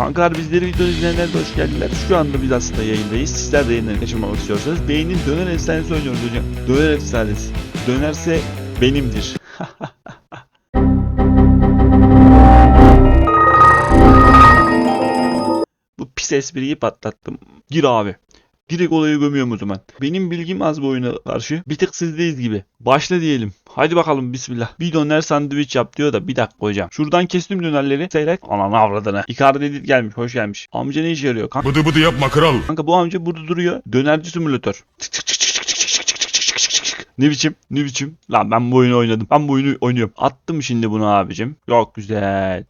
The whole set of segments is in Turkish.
Kankalar bizleri video izleyenler de hoş geldiler. Şu anda biz aslında yayındayız. Sizler de yayından kaçırmamak istiyorsanız Beynin döner efsanesi oynuyoruz hocam. Döner efsanesi. Dönerse benimdir. Bu pis espriyi patlattım. Gir abi. Direkt olaya gömüyorum o zaman. Benim bilgim az bu oyuna karşı. Bir tık sizdeyiz gibi. Başla diyelim. Hadi bakalım bismillah. Bir döner sandviç yap diyor da bir dakika hocam. Şuradan kestim dönerleri. Seyrek. Ananı avradını. Icardi Edit gelmiş. Hoş gelmiş. Amca ne işe yarıyor kanka? Bıdı bıdı yapma kral. Kanka bu amca burada duruyor. Dönerci simülatör. Çık çık çık. Ne biçim? Ne biçim? Lan ben bu oyunu oynadım. Ben bu oyunu oynuyorum. Attım şimdi bunu abicim. Çok güzel.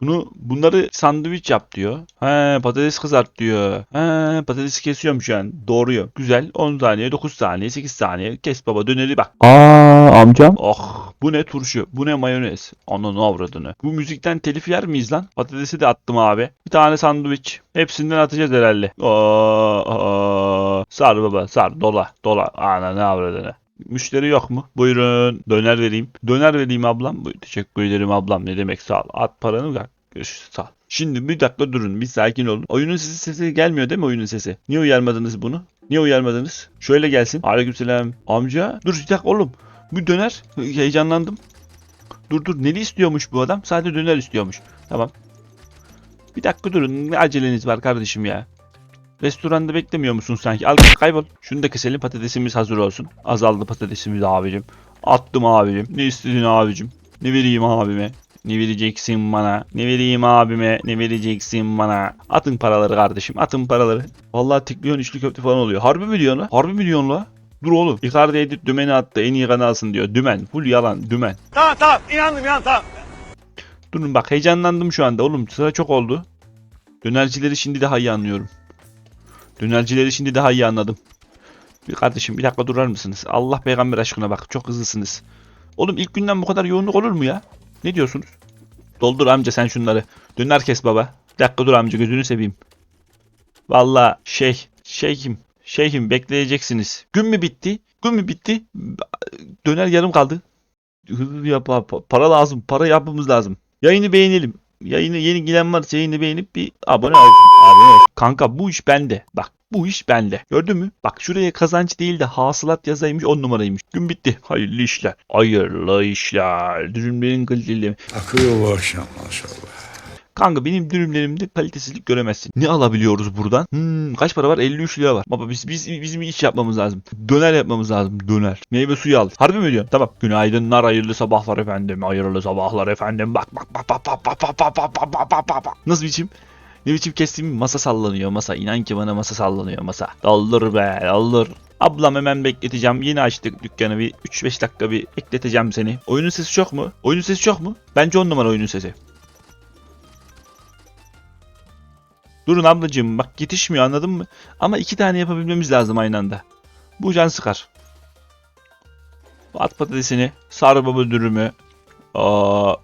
Bunu bunları sandviç yap diyor. He patates kızart diyor. He patatesi kesiyorum şu an. Doğruyor. Güzel. 10 saniye, 9 saniye, 8 saniye. Kes baba döneri bak. Aa amcam. Oh bu ne turşu bu ne mayonez ananı avradını. Bu müzikten telif yer miyiz lan? Patatesi de attım abi. Bir tane sandviç. Hepsinden atacağız herhalde. Oo, oo. Sar baba sar dola dola ananı avradını. Müşteri yok mu? Buyurun. Döner vereyim. Döner vereyim ablam. Buyur, teşekkür ederim ablam. Ne demek sağ ol. At paranı bak. Görüşürüz sağ ol. Şimdi bir dakika durun. Bir sakin olun. Oyunun sesi, sesi gelmiyor değil mi oyunun sesi? Niye uyarmadınız bunu? Niye uyarmadınız? Şöyle gelsin. Aleykümselam. Amca. Dur bir dakika oğlum. Bu döner. Heyecanlandım. Dur dur. Neli istiyormuş bu adam? Sadece döner istiyormuş. Tamam. Bir dakika durun. Ne aceleniz var kardeşim ya? Restoranda beklemiyor musun sanki? Al kaybol. Şunu da keselim patatesimiz hazır olsun. Azaldı patatesimiz abicim. Attım abicim. Ne istedin abicim? Ne vereyim abime? Ne vereceksin bana? Ne vereyim abime? Ne vereceksin bana? Atın paraları kardeşim. Atın paraları. Vallahi tıklıyorsun üçlü köfte falan oluyor. Harbi mi diyorsun la? Harbi mi diyorsun la? Dur oğlum. Icardi edit dümeni attı. En iyi kanalsın diyor. Dümen. Full yalan. Dümen. Tamam tamam inandım inandım tamam. Durun bak heyecanlandım şu anda. Oğlum sıra çok oldu. Dönercileri şimdi daha iyi anlıyorum. Dönercileri şimdi daha iyi anladım. Bir kardeşim bir dakika durar mısınız? Allah peygamber aşkına bak çok hızlısınız. Oğlum ilk günden bu kadar yoğunluk olur mu ya? Ne diyorsunuz? Doldur amca sen şunları. Döner kes baba. Bir dakika dur amca gözünü seveyim. Valla şey, şeyhim, şeyhim bekleyeceksiniz. Gün mü bitti? Gün mü bitti? Döner yarım kaldı. Hızlı yap, pa- para lazım. Para yapmamız lazım. Yayını beğenelim. Yayını yeni gelen varsa yayını beğenip bir abone ol. Abone ol. Kanka bu iş bende. Bak bu iş bende. Gördün mü? Bak şuraya kazanç değil de hasılat yazaymış 10 numaraymış. Gün bitti. Hayırlı işler. Hayırlı işler. Dürümlerin kaliteli. Akıyor bu akşam maşallah. Kanka benim dürümlerimde kalitesizlik göremezsin. Ne alabiliyoruz buradan? Hmm, kaç para var? 53 lira var. Baba biz, biz bizim iş yapmamız lazım. Döner yapmamız lazım. Döner. Meyve suyu al. Harbi mi diyorsun? Tamam. Günaydınlar, hayırlı sabahlar efendim. Hayırlı sabahlar efendim. Bak bak bak bak bak bak bak bak bak bak bak bak bak. Nasıl biçim? Ne biçim kestiğim masa sallanıyor masa. İnan ki bana masa sallanıyor masa. Doldur be doldur. Ablam hemen bekleteceğim. Yeni açtık dükkanı bir 3-5 dakika bir bekleteceğim seni. Oyunun sesi çok mu? Oyunun sesi çok mu? Bence 10 numara oyunun sesi. Durun ablacığım bak yetişmiyor anladın mı? Ama iki tane yapabilmemiz lazım aynı anda. Bu can sıkar. At patatesini. Sar baba dürümü. Aa,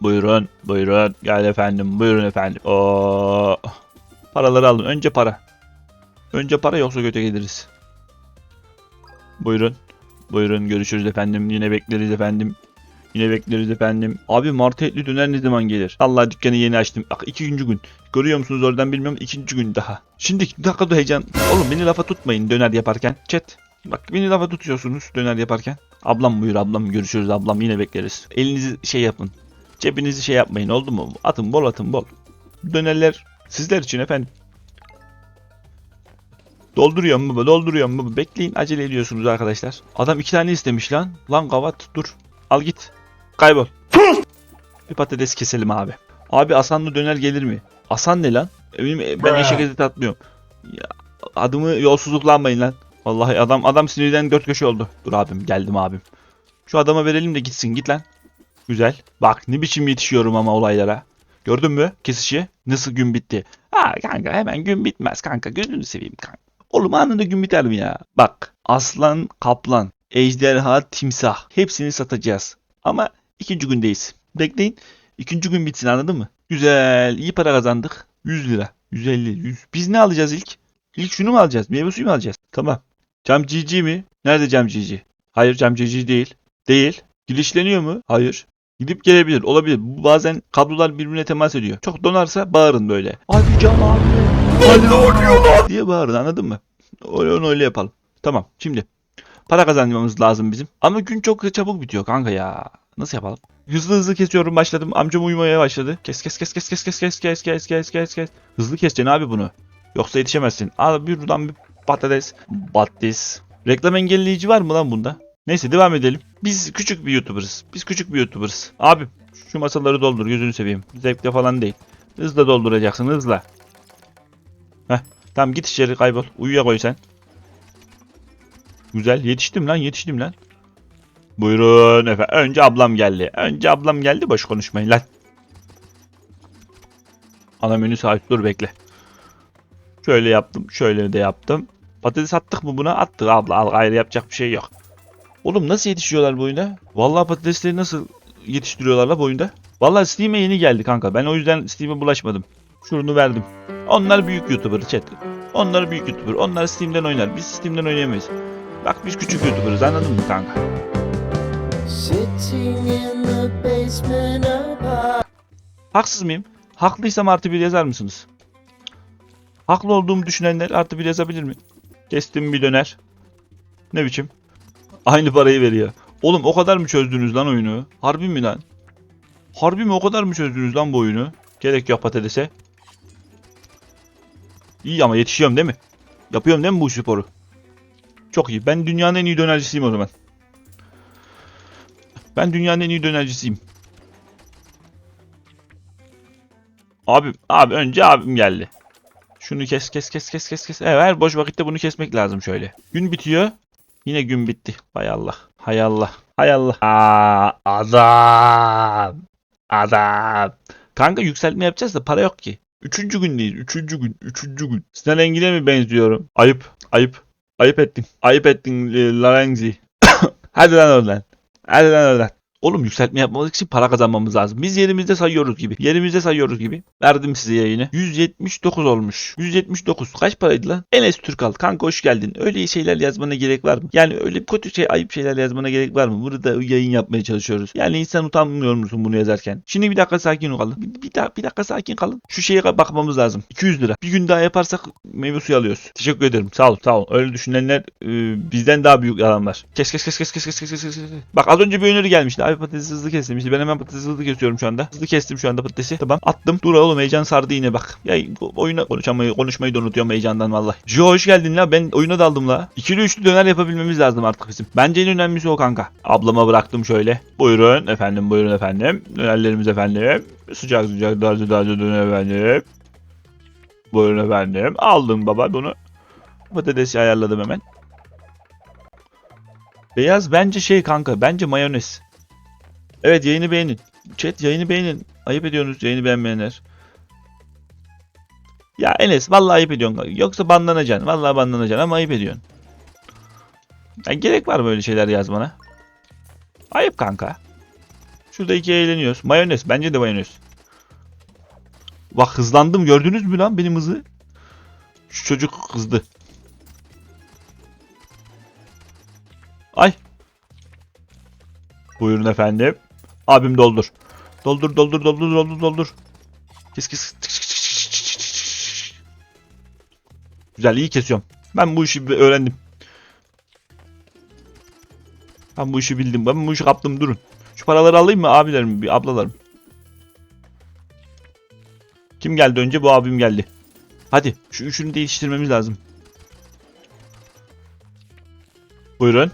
buyurun buyurun. Gel efendim buyurun efendim. Aa, paraları alın. Önce para. Önce para yoksa göte geliriz. Buyurun. Buyurun görüşürüz efendim. Yine bekleriz efendim. Yine bekleriz efendim. Abi martı etli döner ne zaman gelir? Allah dükkanı yeni açtım. Bak ikinci gün. Görüyor musunuz oradan bilmiyorum. ikinci gün daha. Şimdi dakika dur heyecan. Oğlum beni lafa tutmayın döner yaparken. Chat. Bak beni lafa tutuyorsunuz döner yaparken. Ablam buyur ablam görüşürüz ablam yine bekleriz. Elinizi şey yapın. Cebinizi şey yapmayın oldu mu? Atın bol atın bol. Dönerler sizler için efendim. Dolduruyorum baba dolduruyorum baba. Bekleyin acele ediyorsunuz arkadaşlar. Adam iki tane istemiş lan. Lan kavat dur. Al git. Kaybol. Bir patates keselim abi. Abi Asanlı döner gelir mi? Asan ne lan? E, Benim, ben Bruh. eşek eti tatmıyorum. Ya, adımı yolsuzluklanmayın lan. Vallahi adam adam sinirden dört köşe oldu. Dur abim geldim abim. Şu adama verelim de gitsin git lan. Güzel. Bak ne biçim yetişiyorum ama olaylara. Gördün mü kesişi? Nasıl gün bitti? Ha kanka hemen gün bitmez kanka gözünü seveyim kanka. Oğlum anında gün biter mi ya? Bak aslan, kaplan, ejderha, timsah hepsini satacağız. Ama ikinci gündeyiz. Bekleyin. İkinci gün bitsin anladın mı? Güzel. iyi para kazandık. 100 lira. 150. 100. Biz ne alacağız ilk? İlk şunu mu alacağız? Meyve suyu mu alacağız? Tamam. Cam cici mi? Nerede cam cici? Hayır cam cici değil. Değil. Girişleniyor mu? Hayır. Gidip gelebilir. Olabilir. Bazen kablolar birbirine temas ediyor. Çok donarsa bağırın böyle. Hadi can abi. Hadi oluyor diye bağırın anladın mı? Öyle onu öyle yapalım. Tamam şimdi. Para kazanmamız lazım bizim. Ama gün çok çabuk bitiyor kanka ya. Nasıl yapalım? Hızlı hızlı kesiyorum başladım. Amcam uyumaya başladı. Kes kes kes kes kes kes kes kes kes kes kes kes. Hızlı keseceksin abi bunu. Yoksa yetişemezsin. Al bir buradan bir patates. Battis. Reklam engelleyici var mı lan bunda? Neyse devam edelim. Biz küçük bir YouTuber'ız. Biz küçük bir YouTuber'ız. Abi şu masaları doldur gözünü seveyim. Zevkle falan değil. Hızla dolduracaksın hızla. Heh. Tamam git içeri kaybol. Uyuya koy sen. Güzel. Yetiştim lan yetiştim lan. Buyurun efendim. Önce ablam geldi. Önce ablam geldi boş konuşmayın lan. Ana menü sahip dur bekle. Şöyle yaptım. Şöyle de yaptım. Patates attık mı buna? Attık abla. Al gayrı yapacak bir şey yok. Oğlum nasıl yetişiyorlar bu oyunda? Vallahi patatesleri nasıl yetiştiriyorlar la bu oyunda? Vallahi Steam'e yeni geldi kanka. Ben o yüzden Steam'e bulaşmadım. Şunu verdim. Onlar büyük YouTuber chat. Onlar büyük YouTuber. Onlar Steam'den oynar. Biz Steam'den oynayamayız. Bak biz küçük YouTuber'ız anladın mı kanka? Haksız mıyım? Haklıysam artı bir yazar mısınız? Haklı olduğumu düşünenler artı bir yazabilir mi? Kestim bir döner. Ne biçim? Aynı parayı veriyor. Oğlum o kadar mı çözdünüz lan oyunu? Harbi mi lan? Harbi mi o kadar mı çözdünüz lan bu oyunu? Gerek yok patatese. İyi ama yetişiyorum değil mi? Yapıyorum değil mi bu sporu? Çok iyi. Ben dünyanın en iyi dönercisiyim o zaman. Ben dünyanın en iyi dönercisiyim. Abim, abi önce abim geldi. Şunu kes kes kes kes kes kes. Evet her boş vakitte bunu kesmek lazım şöyle. Gün bitiyor. Yine gün bitti. Hay Allah. Hay Allah. Hay Allah. Aa, adam. Adam. Kanka yükseltme yapacağız da para yok ki. Üçüncü gündeyiz. Üçüncü gün. Üçüncü gün. Sinan Engin'e mi benziyorum? Ayıp. Ayıp. Ayıp ettin. Ayıp ettin e, Larenzi. Hadi lan oradan. அதுதான் Oğlum yükseltme yapmamız için para kazanmamız lazım. Biz yerimizde sayıyoruz gibi. Yerimizde sayıyoruz gibi. Verdim size yayını. 179 olmuş. 179. Kaç paraydı lan? Enes Türkal. Kanka hoş geldin. Öyle şeyler yazmana gerek var mı? Yani öyle kötü şey ayıp şeyler yazmana gerek var mı? Burada yayın yapmaya çalışıyoruz. Yani insan utanmıyor musun bunu yazarken? Şimdi bir dakika sakin kalın. Bir, bir, bir dakika sakin kalın. Şu şeye bakmamız lazım. 200 lira. Bir gün daha yaparsak meyve suyu alıyoruz. Teşekkür ederim. Sağ ol. Sağ ol. Öyle düşünenler e, bizden daha büyük adamlar. Kes kes kes kes kes kes kes kes kes. kes. Bak az önce bir öneri gelmişti. Abi patatesi hızlı kes demişti. Ben hemen patatesi hızlı kesiyorum şu anda. Hızlı kestim şu anda patatesi. Tamam. Attım. Dur oğlum heyecan sardı yine bak. Ya oyuna konuşamayı, konuşmayı da unutuyorum heyecandan vallahi. Jo hoş geldin la. Ben oyuna daldım la. İkili üçlü döner yapabilmemiz lazım artık bizim. Bence en önemlisi o kanka. Ablama bıraktım şöyle. Buyurun efendim buyurun efendim. Dönerlerimiz efendim. Sıcak sıcak taze taze döner efendim. Buyurun efendim. Aldım baba bunu. Patatesi ayarladım hemen. Beyaz bence şey kanka. Bence mayonez. Evet yayını beğenin. Chat yayını beğenin. Ayıp ediyorsunuz yayını beğenmeyenler. Ya Enes vallahi ayıp ediyorsun. Yoksa banlanacaksın. Vallahi banlanacaksın ama ayıp ediyorsun. Ya gerek var böyle şeyler yazmana. Ayıp kanka. Şurada iki eğleniyoruz. Mayonez. Bence de mayonez. Bak hızlandım gördünüz mü lan benim hızı? Şu çocuk kızdı. Ay. Buyurun efendim. Abim doldur. Doldur doldur doldur doldur doldur. Kes kes. Güzel iyi kesiyorum. Ben bu işi öğrendim. Ben bu işi bildim. Ben bu işi kaptım durun. Şu paraları alayım mı abilerim, bir ablalarım? Kim geldi önce? Bu abim geldi. Hadi şu üçünü değiştirmemiz lazım. Buyurun.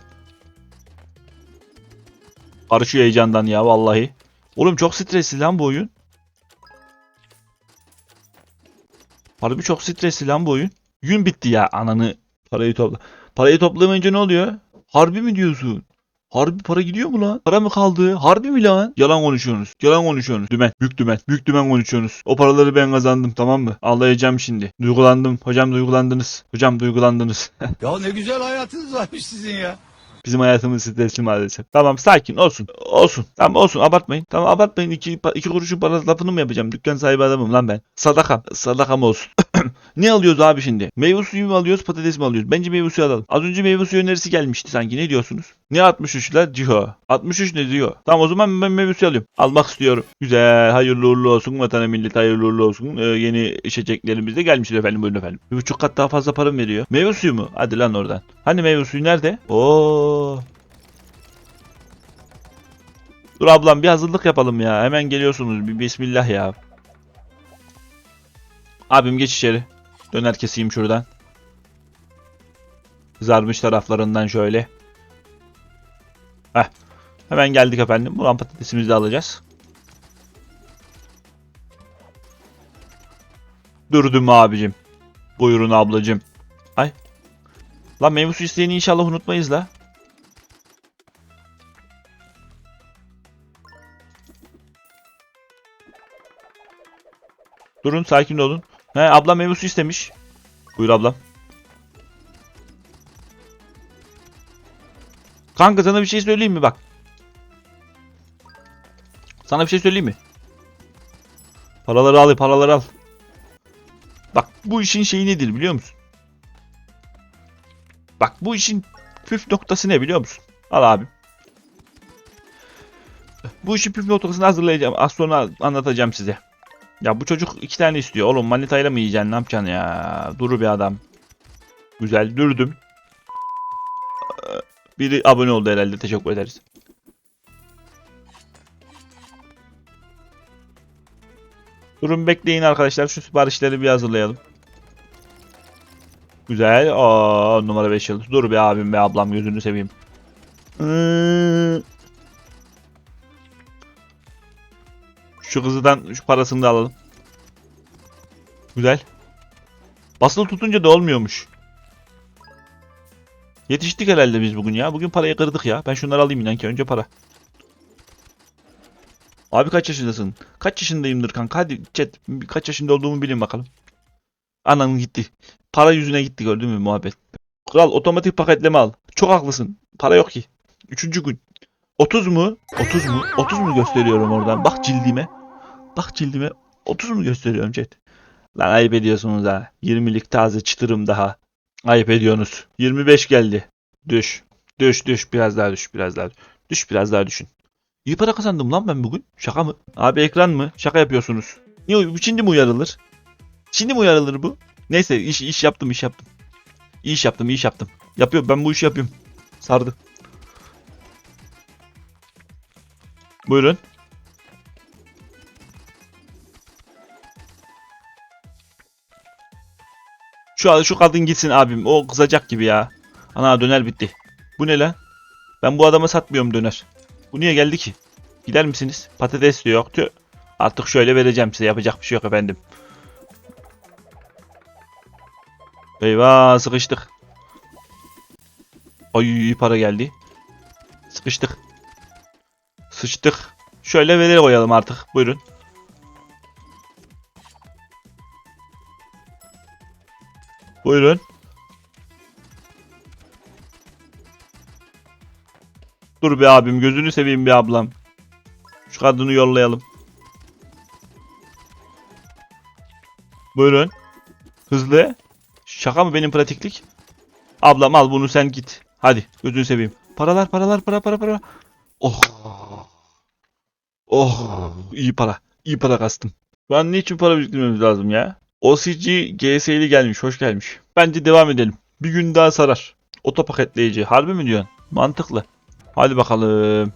Karışıyor heyecandan ya vallahi. Oğlum çok stresli lan bu oyun. Harbi çok stresli lan bu oyun. Gün bitti ya ananı. Parayı topla. Parayı toplamayınca ne oluyor? Harbi mi diyorsun? Harbi para gidiyor mu lan? Para mı kaldı? Harbi mi lan? Yalan konuşuyorsunuz. Yalan konuşuyorsunuz. Dümen. Büyük dümen. Büyük dümen konuşuyorsunuz. O paraları ben kazandım tamam mı? Ağlayacağım şimdi. Duygulandım. Hocam duygulandınız. Hocam duygulandınız. Ya ne güzel hayatınız varmış sizin ya. Bizim hayatımız stresli maalesef. Tamam sakin olsun. Olsun. Tamam olsun abartmayın. Tamam abartmayın. İki, iki kuruşun para lafını mı yapacağım? Dükkan sahibi adamım lan ben. Sadakam. Sadakam olsun. Ne alıyoruz abi şimdi? Meyve suyu mu alıyoruz patates mi alıyoruz? Bence meyve suyu alalım. Az önce meyve suyu önerisi gelmişti sanki ne diyorsunuz? Ne 63'ler? Ciho. 63 ne diyor? Tamam o zaman ben meyve suyu alıyorum. Almak istiyorum. Güzel. Hayırlı uğurlu olsun. Vatana millet hayırlı uğurlu olsun. Ee, yeni içeceklerimiz de gelmiştir efendim. Buyurun efendim. Bir buçuk kat daha fazla para mı veriyor? Meyve suyu mu? Hadi lan oradan. Hani meyve suyu nerede? Oo. Dur ablam bir hazırlık yapalım ya. Hemen geliyorsunuz. Bir bismillah ya. Abim geç içeri. Döner keseyim şuradan. Kızarmış taraflarından şöyle. Heh. Hemen geldik efendim. Buran patatesimizi de alacağız. Durdum abicim. Buyurun ablacım. Ay. Lan meyve suyu isteğini inşallah unutmayız la. Durun sakin olun. He ablam meyve suyu istemiş. Buyur ablam. Kanka sana bir şey söyleyeyim mi bak. Sana bir şey söyleyeyim mi? Paraları al, paraları al. Bak bu işin şeyi nedir biliyor musun? Bak bu işin püf noktası ne biliyor musun? Al abi. Bu işin püf noktasını hazırlayacağım. Az sonra anlatacağım size. Ya bu çocuk iki tane istiyor. Oğlum manitayla mı yiyeceksin? Ne yapacaksın ya? Dur bir adam. Güzel dürdüm. Ee, Biri abone oldu herhalde. Teşekkür ederiz. Durun bekleyin arkadaşlar. Şu siparişleri bir hazırlayalım. Güzel. Aa, numara 5 yıldız. Dur be abim be ablam gözünü seveyim. Iıı. Şu kızıdan şu parasını da alalım. Güzel. Basılı tutunca da olmuyormuş. Yetiştik herhalde biz bugün ya. Bugün parayı kırdık ya. Ben şunları alayım inan ki. Önce para. Abi kaç yaşındasın? Kaç yaşındayımdır kanka? Hadi chat. Kaç yaşında olduğumu bilin bakalım. Ananın gitti. Para yüzüne gitti gördün mü muhabbet. Kral otomatik paketleme al. Çok haklısın. Para yok ki. Üçüncü gün. 30 mu? 30 mu? 30 mu gösteriyorum oradan? Bak cildime. Bak cildime. 30 mu gösteriyorum chat? Lan ayıp ediyorsunuz ha. 20'lik taze çıtırım daha. Ayıp ediyorsunuz. 25 geldi. Düş. Düş düş. Biraz daha düş. Biraz daha düş. Düş biraz daha düşün. İyi para kazandım lan ben bugün. Şaka mı? Abi ekran mı? Şaka yapıyorsunuz. Niye? Şimdi mi uyarılır? Şimdi mi uyarılır bu? Neyse iş iş yaptım iş yaptım. İş yaptım iş yaptım. Yapıyorum ben bu işi yapıyorum. Sardı. Buyurun. Şu şu kadın gitsin abim. O kızacak gibi ya. Ana döner bitti. Bu ne lan? Ben bu adama satmıyorum döner. Bu niye geldi ki? Gider misiniz? Patates de yok. Tüh. Artık şöyle vereceğim size. Yapacak bir şey yok efendim. Eyvah sıkıştık. Ay iyi para geldi. Sıkıştık. Sıçtık. Şöyle veleri koyalım artık. Buyurun. Buyurun. Dur be abim gözünü seveyim bir ablam. Şu kadını yollayalım. Buyurun. Hızlı. Şaka mı benim pratiklik? Ablam al bunu sen git. Hadi gözünü seveyim. Paralar paralar para para para. Oh. Oh. iyi para. İyi para kastım. An niçin para biriktirmemiz lazım ya? OCG GS'li gelmiş. Hoş gelmiş. Bence devam edelim. Bir gün daha sarar. Oto paketleyici. Harbi mi diyorsun? Mantıklı. Hadi bakalım.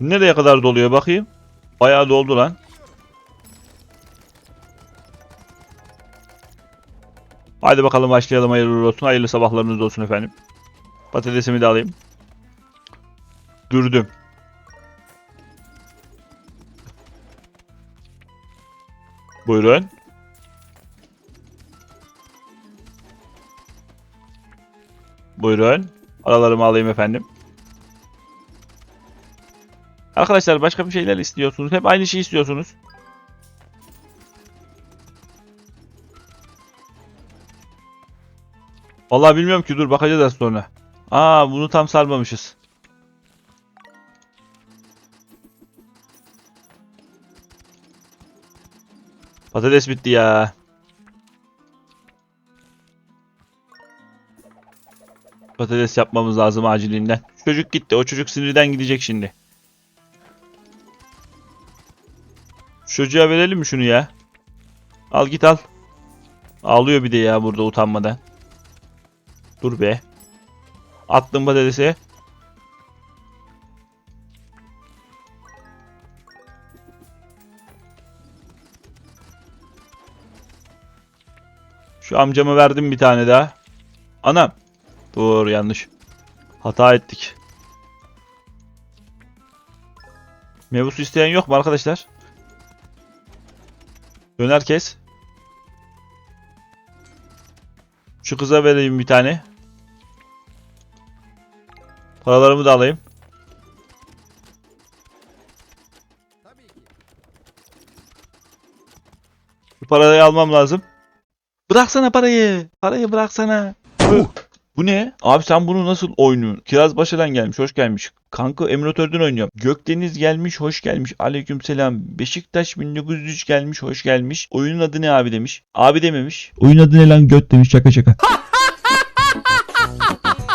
Nereye kadar doluyor bakayım? Bayağı doldu lan. Hadi bakalım başlayalım hayırlı olsun. Hayırlı sabahlarınız olsun efendim. Patatesimi de alayım. Dürdüm. Buyurun. Buyurun. Aralarımı alayım efendim. Arkadaşlar başka bir şeyler istiyorsunuz. Hep aynı şeyi istiyorsunuz. Vallahi bilmiyorum ki dur bakacağız sonra. Aa bunu tam sarmamışız. Patates bitti ya. Patates yapmamız lazım acilinden. Çocuk gitti. O çocuk sinirden gidecek şimdi. Çocuğa verelim mi şunu ya? Al git al. Ağlıyor bir de ya burada utanmadan. Dur be. Attım patatesi. Şu amcama verdim bir tane daha. Anam. Dur yanlış. Hata ettik. Meyve suyu isteyen yok mu arkadaşlar? Döner kes. Şu kıza vereyim bir tane. Paralarımı da alayım. Şu parayı almam lazım. Bıraksana parayı. Parayı bıraksana. Bu. Bu ne? Abi sen bunu nasıl oynuyorsun? Kiraz Başaran gelmiş, hoş gelmiş. Kanka emülatörden oynuyorum. Gökdeniz gelmiş, hoş gelmiş. Aleykümselam. Beşiktaş 1903 gelmiş, hoş gelmiş. Oyunun adı ne abi demiş. Abi dememiş. Oyun adı ne lan göt demiş, şaka şaka.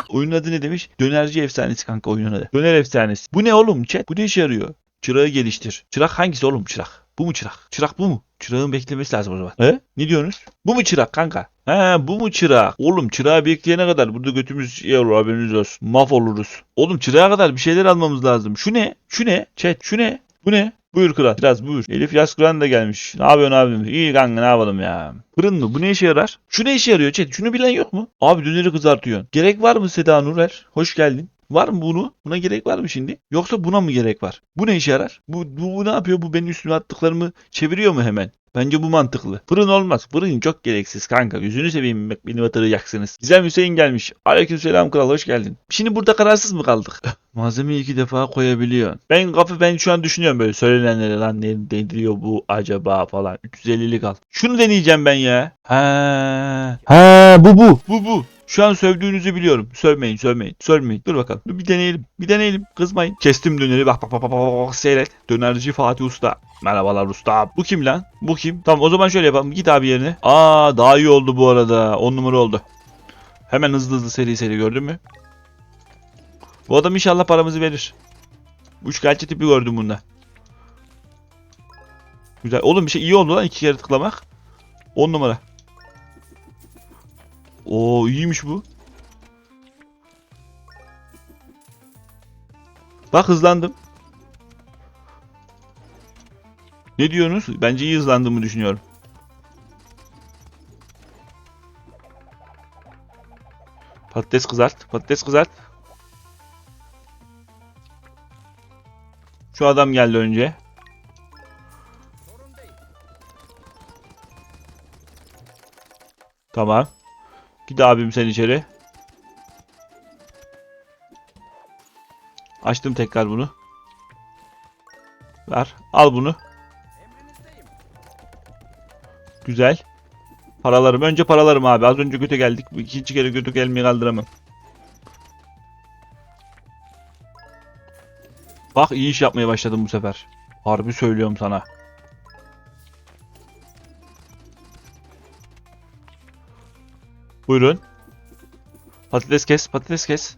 Oyunun adı ne demiş? Dönerci efsanesi kanka oyunun adı. Döner efsanesi. Bu ne oğlum chat? Bu ne işe yarıyor? Çırağı geliştir. Çırak hangisi oğlum çırak? Bu mu çırak? Çırak bu mu? Çırağın beklemesi lazım o zaman. He? Ne diyorsunuz? Bu mu çırak kanka? He bu mu çırak? Oğlum çırağı bekleyene kadar burada götümüz şey olur haberiniz olsun. Mahvoluruz. Oğlum çırağa kadar bir şeyler almamız lazım. Şu ne? Şu ne? Chat şu ne? Bu ne? Buyur kral. Biraz buyur. Elif Yaskıran da gelmiş. Ne yapıyorsun abim? İyi kanka ne yapalım ya. Fırın mı? Bu ne işe yarar? Şu ne işe yarıyor chat? Şunu bilen yok mu? Abi döneri kızartıyorsun. Gerek var mı Seda Nurel? Hoş geldin. Var mı bunu? Buna gerek var mı şimdi? Yoksa buna mı gerek var? Bu ne işe yarar? Bu, bu, bu ne yapıyor? Bu benim üstüme attıklarımı çeviriyor mu hemen? Bence bu mantıklı. Fırın olmaz. Fırın çok gereksiz kanka. Yüzünü seveyim bak beni batıracaksınız. Gizem Hüseyin gelmiş. Aleykümselam kral hoş geldin. Şimdi burada kararsız mı kaldık? Malzemeyi iki defa koyabiliyorsun. Ben kapı ben şu an düşünüyorum böyle söylenenlere lan ne, diyor bu acaba falan. 350'lik al. Şunu deneyeceğim ben ya. Ha. Ha bu bu. Bu bu. Şu an sövdüğünüzü biliyorum. Sövmeyin, sövmeyin, sövmeyin. Dur bakalım. Dur bir deneyelim. Bir deneyelim. Kızmayın. Kestim döneri. Bak bak bak bak bak, seyret. Dönerci Fatih Usta. Merhabalar usta. Bu kim lan? Bu kim? Tamam o zaman şöyle yapalım. Git abi yerine. Aa daha iyi oldu bu arada. 10 numara oldu. Hemen hızlı hızlı seri seri gördün mü? Bu adam inşallah paramızı verir. Üçkağıtçı tipi gördüm bunda. Güzel. Oğlum bir şey iyi oldu lan iki kere tıklamak. 10 numara. Oo iyiymiş bu. Bak hızlandım. Ne diyorsunuz? Bence iyi hızlandığımı düşünüyorum. Patates kızart. Patates kızart. Şu adam geldi önce. Tamam. Git abim sen içeri. Açtım tekrar bunu. Ver. Al bunu. Güzel. Paralarım. Önce paralarım abi. Az önce göte geldik. İkinci kere götü gelmeyi kaldıramam. Bak iyi iş yapmaya başladım bu sefer. Harbi söylüyorum sana. Buyurun. Patates kes, patates kes.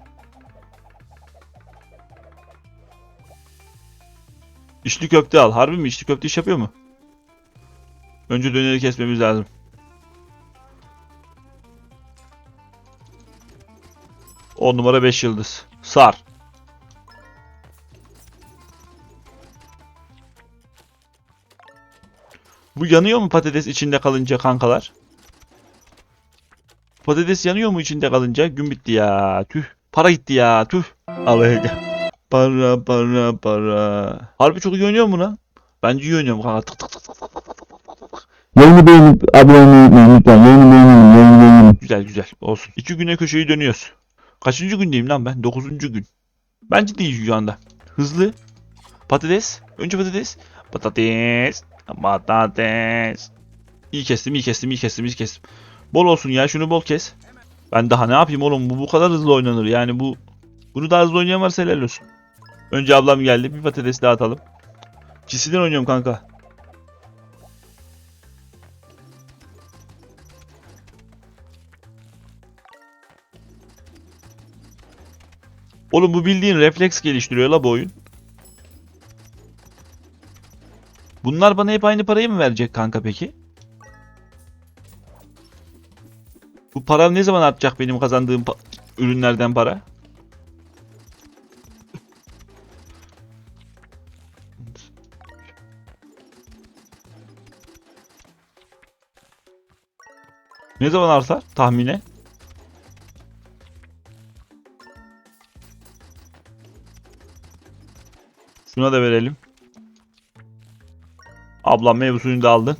İçli köfte al. Harbi mi? İçli köfte iş yapıyor mu? Önce döneri kesmemiz lazım. On numara 5 yıldız. Sar. Bu yanıyor mu patates içinde kalınca kankalar? Patates yanıyor mu içinde kalınca? Gün bitti ya. Tüh. Para gitti ya. Tüh. Allah'a Para para para. Harbi çok iyi oynuyor mu lan? Bence iyi oynuyorum kanka. Tık tık tık tık tık Yayını beğenip abone olmayı unutmayın. Yayını beğenin. Güzel güzel olsun. İki güne köşeyi dönüyoruz. Kaçıncı gündeyim lan ben? Dokuzuncu gün. Bence değil şu anda. Hızlı. Patates. Önce patates. Patates. Patates. İyi kestim, iyi kestim, iyi kestim, iyi kestim. Bol olsun ya şunu bol kes. Ben daha ne yapayım oğlum bu bu kadar hızlı oynanır yani bu bunu daha hızlı oynayan varsa helal olsun. Önce ablam geldi bir patates daha atalım. Çisiden oynuyorum kanka. Oğlum bu bildiğin refleks geliştiriyor la bu oyun. Bunlar bana hep aynı parayı mı verecek kanka peki? Bu para ne zaman artacak benim kazandığım pa- ürünlerden para? Ne zaman artar tahmine? Şuna da verelim. Ablam meyve da aldın.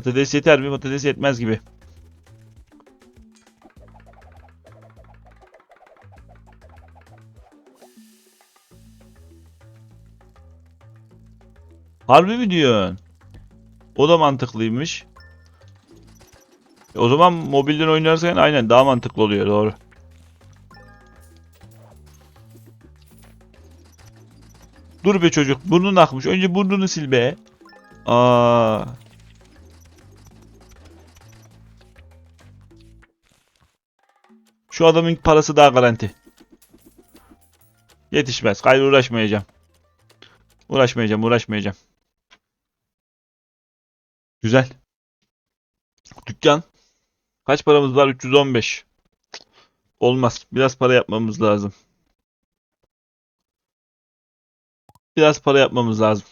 Patates yeter mi? Patates yetmez gibi. Harbi mi diyorsun? O da mantıklıymış. E o zaman mobilden oynarsan aynen daha mantıklı oluyor doğru. Dur be çocuk burnun akmış. Önce burnunu sil be. Aa. Şu adamın parası daha garanti. Yetişmez. Gayrı uğraşmayacağım. Uğraşmayacağım, uğraşmayacağım. Güzel. Dükkan. Kaç paramız var? 315. Cık, Olmaz. Biraz para yapmamız lazım. Biraz para yapmamız lazım.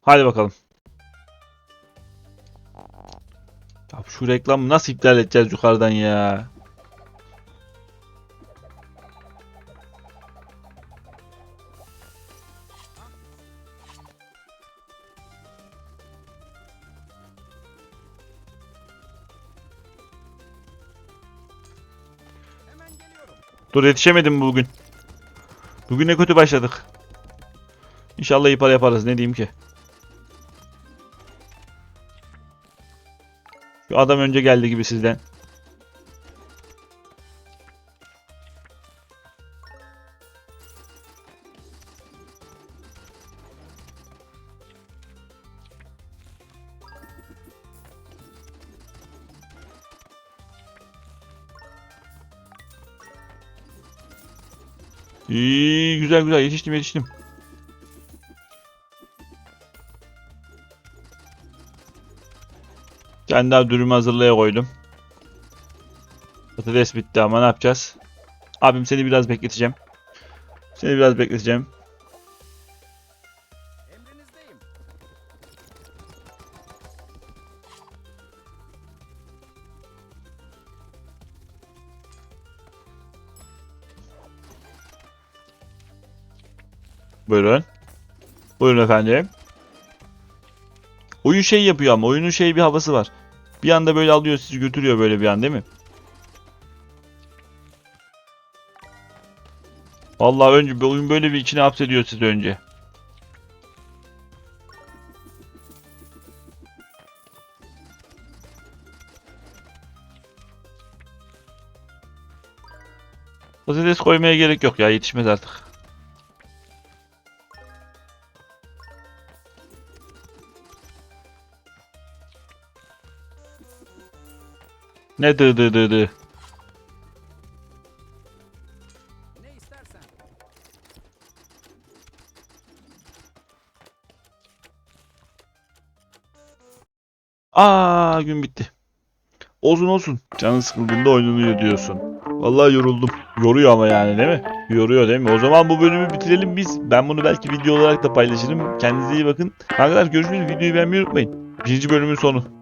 Hadi bakalım. Ya şu reklamı nasıl iptal edeceğiz yukarıdan ya? Dur yetişemedim bugün. Bugün ne kötü başladık. İnşallah iyi para yaparız ne diyeyim ki. Adam önce geldi gibi sizden. İyi güzel güzel yetiştim yetiştim. Ben daha dürümü hazırlaya koydum. Patates bitti ama ne yapacağız? Abim seni biraz bekleteceğim. Seni biraz bekleteceğim. Buyurun. Buyurun efendim. Oyun şey yapıyor ama oyunun şey bir havası var. Bir anda böyle alıyor sizi götürüyor böyle bir an değil mi? Vallahi önce oyun böyle bir içine hapsediyor sizi önce. Patates koymaya gerek yok ya yetişmez artık. Ne dı dı dı dı. Aa gün bitti. Olsun olsun. Canın sıkıldığında oynanıyor diyorsun. Vallahi yoruldum. Yoruyor ama yani değil mi? Yoruyor değil mi? O zaman bu bölümü bitirelim biz. Ben bunu belki video olarak da paylaşırım. Kendinize iyi bakın. Arkadaşlar görüşürüz. Videoyu beğenmeyi unutmayın. Birinci bölümün sonu.